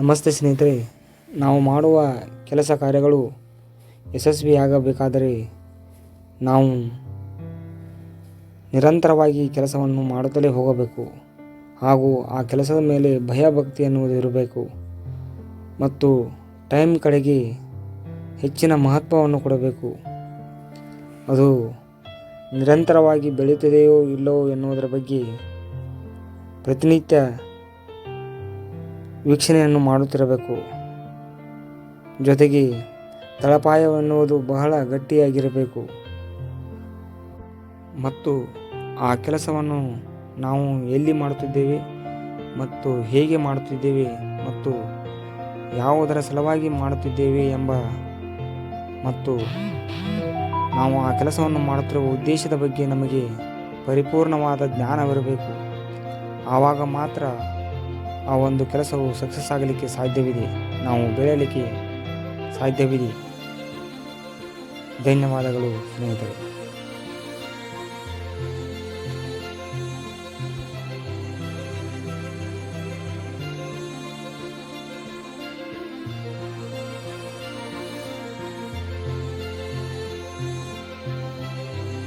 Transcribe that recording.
ನಮಸ್ತೆ ಸ್ನೇಹಿತರೆ, ನಾವು ಮಾಡುವ ಕೆಲಸ ಕಾರ್ಯಗಳು ಯಶಸ್ವಿಯಾಗಬೇಕಾದರೆ ನಾವು ನಿರಂತರವಾಗಿ ಕೆಲಸವನ್ನು ಮಾಡುತ್ತಲೇ ಹೋಗಬೇಕು ಹಾಗೂ ಆ ಕೆಲಸದ ಮೇಲೆ ಭಯಭಕ್ತಿ ಎನ್ನುವುದು ಇರಬೇಕು ಮತ್ತು ಟೈಮ್ ಕಡೆಗೆ ಹೆಚ್ಚಿನ ಮಹತ್ವವನ್ನು ಕೊಡಬೇಕು. ಅದು ನಿರಂತರವಾಗಿ ಬೆಳೆಯುತ್ತಿದೆಯೋ ಇಲ್ಲವೋ ಎನ್ನುವುದರ ಬಗ್ಗೆ ಪ್ರತಿನಿತ್ಯ ವೀಕ್ಷಣೆಯನ್ನು ಮಾಡುತ್ತಿರಬೇಕು. ಜೊತೆಗೆ ತಳಪಾಯವೆನ್ನುವುದು ಬಹಳ ಗಟ್ಟಿಯಾಗಿರಬೇಕು. ಮತ್ತು ಆ ಕೆಲಸವನ್ನು ನಾವು ಎಲ್ಲಿ ಮಾಡುತ್ತಿದ್ದೇವೆ ಮತ್ತು ಹೇಗೆ ಮಾಡುತ್ತಿದ್ದೇವೆ ಮತ್ತು ಯಾವುದರ ಸಲುವಾಗಿ ಮಾಡುತ್ತಿದ್ದೇವೆ ಎಂಬ ಮತ್ತು ನಾವು ಆ ಕೆಲಸವನ್ನು ಮಾಡುತ್ತಿರುವ ಉದ್ದೇಶದ ಬಗ್ಗೆ ನಮಗೆ ಪರಿಪೂರ್ಣವಾದ ಜ್ಞಾನವಿರಬೇಕು. ಆವಾಗ ಮಾತ್ರ ಆ ಒಂದು ಕೆಲಸವು ಸಕ್ಸಸ್ ಆಗಲಿಕ್ಕೆ ಸಾಧ್ಯವಿದೆ. ನಾವು ಬೆಳೆಯಲಿಕ್ಕೆ ಸಾಧ್ಯವಿದೆ. ಧನ್ಯವಾದಗಳು ಸ್ನೇಹಿತರೆ.